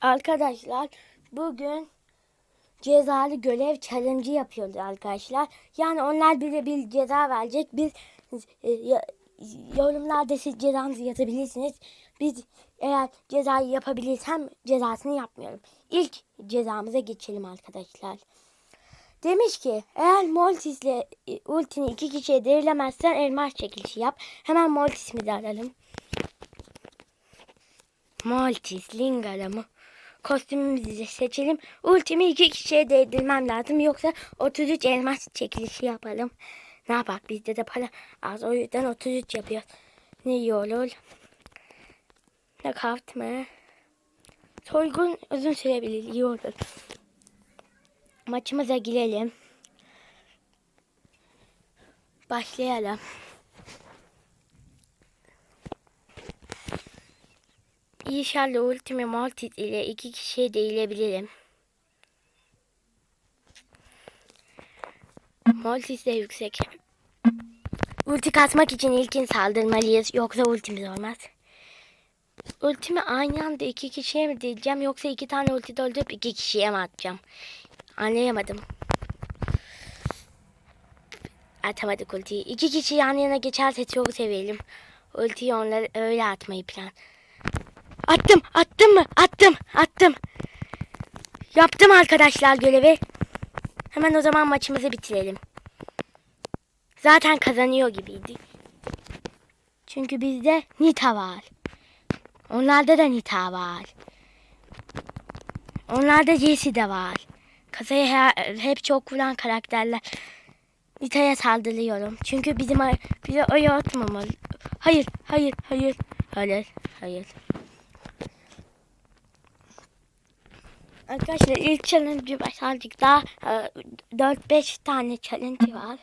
Arkadaşlar bugün cezalı görev challenge yapıyoruz arkadaşlar. Yani onlar bize bir ceza verecek. Biz e, yorumlarda siz cezanızı yazabilirsiniz. Biz eğer cezayı yapabilirsem cezasını yapmıyorum. İlk cezamıza geçelim arkadaşlar. Demiş ki eğer Moltis'le e, ultini iki kişiye devrilemezsen elmas çekilişi yap. Hemen Moltis'imi de aralım. Maltis, Lingala mı? Kostümümüzü seçelim. Ultimi iki kişiye değdirmem lazım. Yoksa 33 elmas çekilişi yapalım. Ne yapak bizde de para az. O yüzden 33 yapıyoruz. Ne iyi olur. Ne kart mı? Soygun uzun sürebilir. iyi olur. Maçımıza girelim. Başlayalım. İnşallah Ultimate Multit ile iki kişiye değilebilirim. Multis de yüksek. Ulti katmak için ilkin saldırmalıyız. Yoksa ultimiz olmaz. Ultimi aynı anda iki kişiye mi diyeceğim yoksa iki tane ulti doldurup iki kişiye mi atacağım? Anlayamadım. Atamadık ultiyi. İki kişi yan yana geçerse çok severim. Ultiyi onları öyle atmayı plan. Attım, attım mı? Attım, attım. Yaptım arkadaşlar görevi. Hemen o zaman maçımızı bitirelim. Zaten kazanıyor gibiydi. Çünkü bizde Nita var. Onlarda da Nita var. Onlarda Jesse de var. Kasaya he- hep çok vuran karakterler. Nita'ya saldırıyorum. Çünkü bizim bize oy atmamalı. Hayır, hayır, hayır, hayır, hayır. Arkadaşlar ilk challenge'ı başardık. Daha e, 4-5 tane challenge var.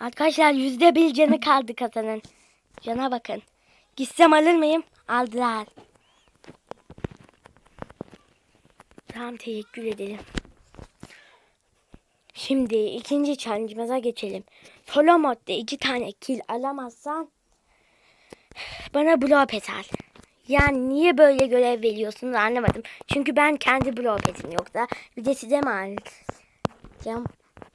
Arkadaşlar yüzde bir canı kaldı kazanın. Cana bakın. Gitsem alır mıyım? Aldılar. Tamam teşekkür ederim. Şimdi ikinci challenge'ımıza geçelim. Solo modda iki tane kill alamazsan bana blow pet al. Yani niye böyle görev veriyorsunuz anlamadım. Çünkü ben kendi blow petim yoksa bir de size mi?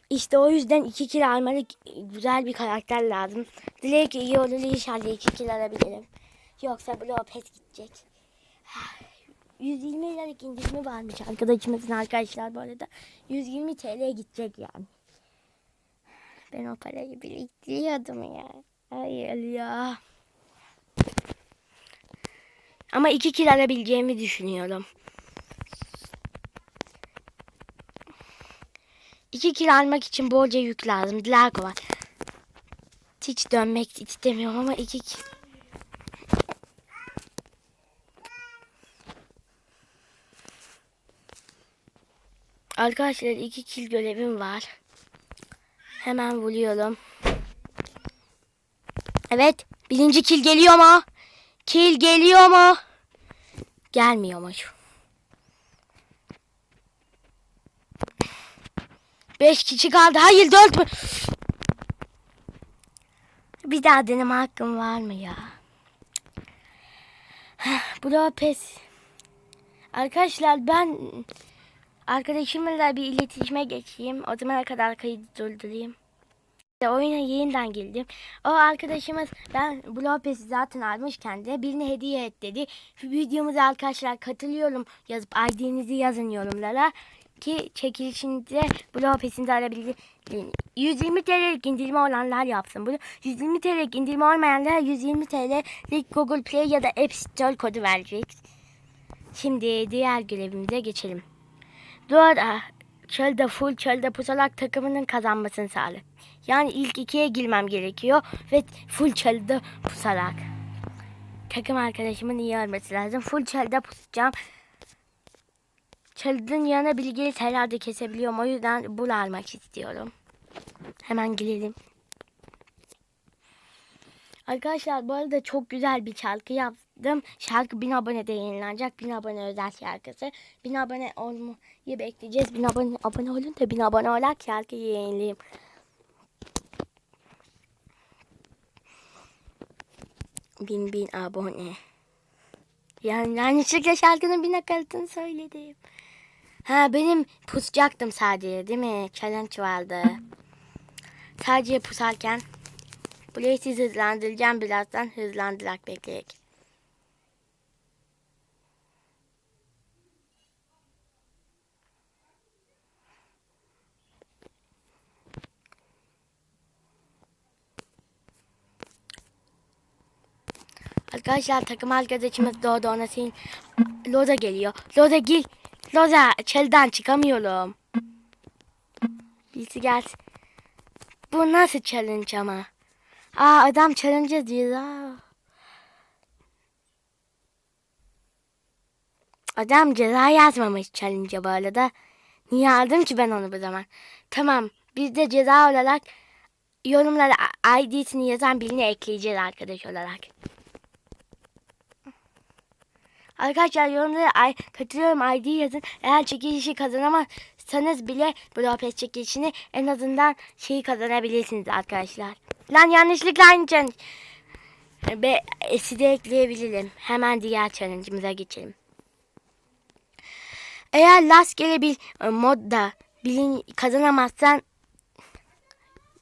İşte o yüzden iki kill almalı güzel bir karakter lazım. Dilek iyi olur inşallah iki kill alabilirim. Yoksa blow pet gidecek. 120 liralık indirimi varmış arkadaşımızın arkadaşlar bu arada. 120 TL gidecek yani. Ben o parayı biriktiriyordum ya. Hayır ya. Ama iki kilo alabileceğimi düşünüyorum. İki kilo almak için bolca yük lazım. Dilarko var. Hiç dönmek istemiyorum ama iki kilo. Arkadaşlar iki kill görevim var. Hemen vuruyorum. Evet. Birinci kill geliyor mu? Kill geliyor mu? Gelmiyormuş. Beş kişi kaldı. Hayır dört mü? Bir daha deneme hakkım var mı ya? Da pes. Arkadaşlar ben Arkadaşımla bir iletişime geçeyim. O zamana kadar kaydı durdurayım. İşte oyuna yeniden girdim. O arkadaşımız ben Blopes'i zaten almış kendine. Birine hediye et dedi. Videomuza arkadaşlar katılıyorum yazıp ID'nizi yazın yorumlara. Ki çekilişinde Blopes'ini de alabilir. 120 TL'lik indirme olanlar yapsın bunu. 120 TL'lik indirme olmayanlara 120 TL'lik Google Play ya da App Store kodu verecek. Şimdi diğer görevimize geçelim. Doğada çölde full çölde pusalak takımının kazanmasını sağlı. Yani ilk ikiye girmem gerekiyor ve full çölde pusarak. Takım arkadaşımın iyi olması lazım. Full çölde pusacağım. Çölün yanına bilgili herhalde kesebiliyorum. O yüzden bul almak istiyorum. Hemen girelim. Arkadaşlar bu arada çok güzel bir şarkı yap yaptım. Şarkı 1000 abonede yayınlanacak. 1000 abone özel şarkısı. 1000 abone olmayı bekleyeceğiz. 1000 abone, abone olun da 1000 abone olarak şarkıyı yayınlayayım. Bin bin abone. Yani yanlışlıkla şarkının bin nakaratını söyledim. Ha benim pusacaktım sadece değil mi? Challenge vardı. Sadece pusarken burayı siz hızlandıracağım birazdan hızlandırak bekleyek. Arkadaşlar takım arkadaşımız Loda ona senin Loda geliyor. Loda gel. Loda çelden çıkamıyorum. Birisi gelsin. Bu nasıl challenge ama? Aa adam challenge diyor. Adam ceza yazmamış challenge'a bu arada. Niye aldım ki ben onu bu zaman? Tamam biz de ceza olarak yorumlara ID'sini yazan birini ekleyeceğiz arkadaş olarak. Arkadaşlar yorumlara ay, katılıyorum ID yazın. Eğer çekilişi kazanamazsanız bile Blopes çekilişini en azından şeyi kazanabilirsiniz arkadaşlar. Lan yanlışlıkla aynı challenge. Ve esi de ekleyebilirim. Hemen diğer challenge'ımıza geçelim. Eğer rastgele bir e, modda bilin, kazanamazsan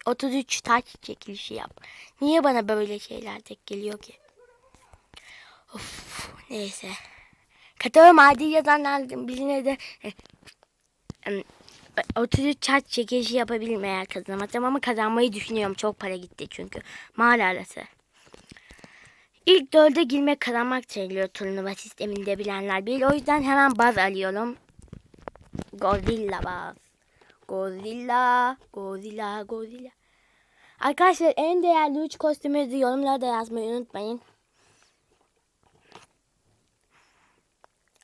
33 taş çekilişi yap. Niye bana böyle şeyler tek geliyor ki? Of, neyse. Katılıyorum adi yazanlar birine de e, em, 33 çarç çekilişi yapabilirim eğer kazanamazsam ama kazanmayı düşünüyorum. Çok para gitti çünkü. Mal arası. İlk dörde girmek kazanmak sayılıyor turnuva sisteminde bilenler bilir. O yüzden hemen baz alıyorum. Godzilla baz. Godzilla, Godzilla, Godzilla. Arkadaşlar en değerli 3 kostümümüzü yorumlarda yazmayı unutmayın.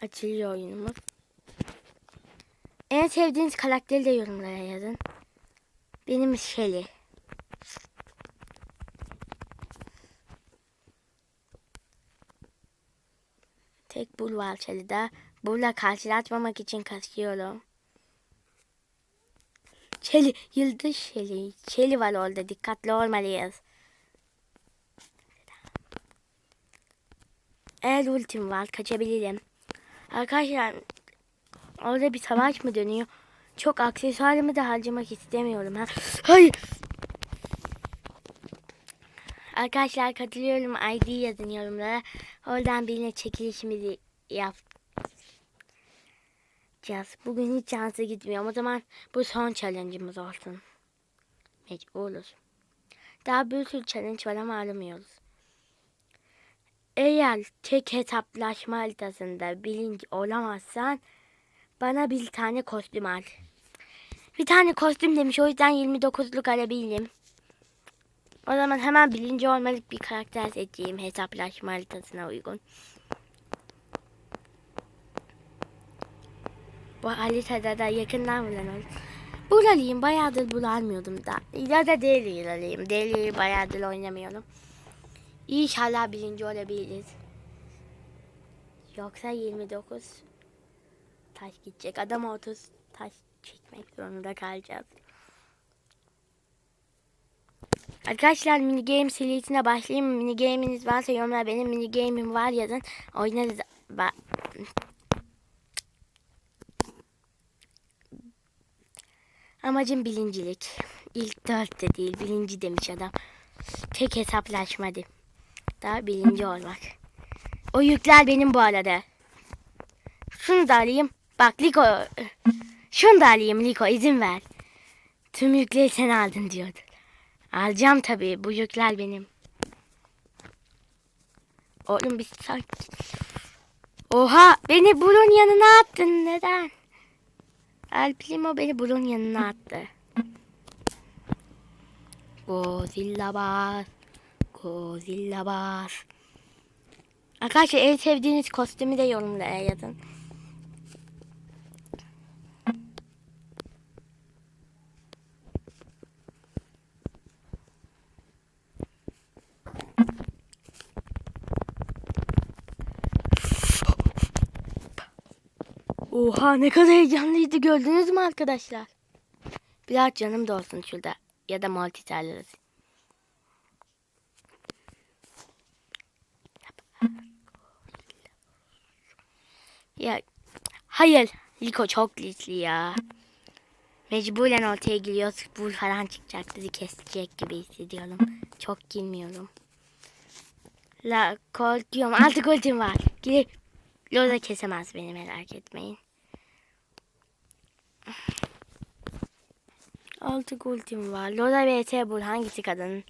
Açılıyor oyunumuz. En sevdiğiniz karakteri de yorumlara yazın. Benim Shelly. Tek bul var Shelly'de. Bulla karşılaşmamak için kasıyorum. Shelly, yıldız Shelly. Shelly var orada. Dikkatli olmalıyız. Eğer ultim var kaçabilirim. Arkadaşlar orada bir savaş mı dönüyor? Çok aksesuarımı da harcamak istemiyorum. Ha. Hayır. Arkadaşlar katılıyorum. ID yazın yorumlara. Oradan birine çekilişimizi yapacağız. Bugün hiç şansa gitmiyorum. O zaman bu son challenge'ımız olsun. Mecburuz. Daha bir sürü challenge var ama alamıyoruz. Eğer tek hesaplaşma haritasında birinci olamazsan bana bir tane kostüm al. Bir tane kostüm demiş o yüzden 29'luk alabildim. O zaman hemen birinci olmalık bir karakter seçeyim hesaplaşma haritasına uygun. Bu haritada da yakından bulan olur. Bulalıyım bayağıdır bulamıyordum da. Ya da deli alayım. Deli bayağıdır oynamıyorum. İnşallah birinci olabiliriz. Yoksa 29 taş gidecek. Adam 30 taş çekmek zorunda kalacağız. Arkadaşlar mini game serisine başlayayım. Mini game'iniz varsa yorumlar benim mini game'im var yazın. Oynarız. Ba Amacım bilincilik. İlk dört de değil bilinci demiş adam. Tek hesaplaşmadı. Daha birinci olmak. O yükler benim bu arada. Şunu da alayım. Bak Liko. Şunu da alayım Liko izin ver. Tüm yükleri sen aldın diyordu. Alacağım tabii. Bu yükler benim. Oğlum bir sakin. Oha beni bunun yanına attın. Neden? El Primo beni bunun yanına attı. Godzilla bas. Godzilla var. Arkadaşlar en sevdiğiniz kostümü de yorumlara yazın. Oha ne kadar heyecanlıydı gördünüz mü arkadaşlar? Biraz canım da olsun şurada ya da multitaller Ya hayır. Liko çok glitchli ya. Mecburen ortaya giriyoruz. Bu falan çıkacak. Bizi kesecek gibi hissediyorum. Çok girmiyorum. La korkuyorum. Artık ultim var. Girip Lola kesemez beni merak etmeyin. Artık ultim var. Lola vs Bull hangisi kadın?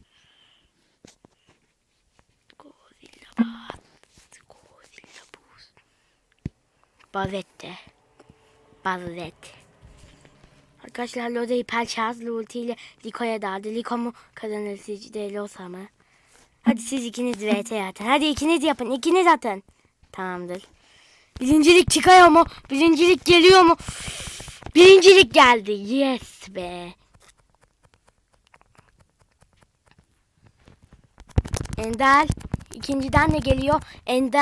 Godzilla Bat. Godzilla Buz. Bazette. Bazet. Arkadaşlar Loda hiper şarjlı ultiyle Liko'ya daldı. Liko mu kazanır sizce Losa mı? Hadi siz ikiniz VT atın. Hadi ikiniz yapın. ikiniz atın. Tamamdır. Birincilik çıkıyor mu? Birincilik geliyor mu? Birincilik geldi. Yes be. Ender. ikinciden ne geliyor? Ender.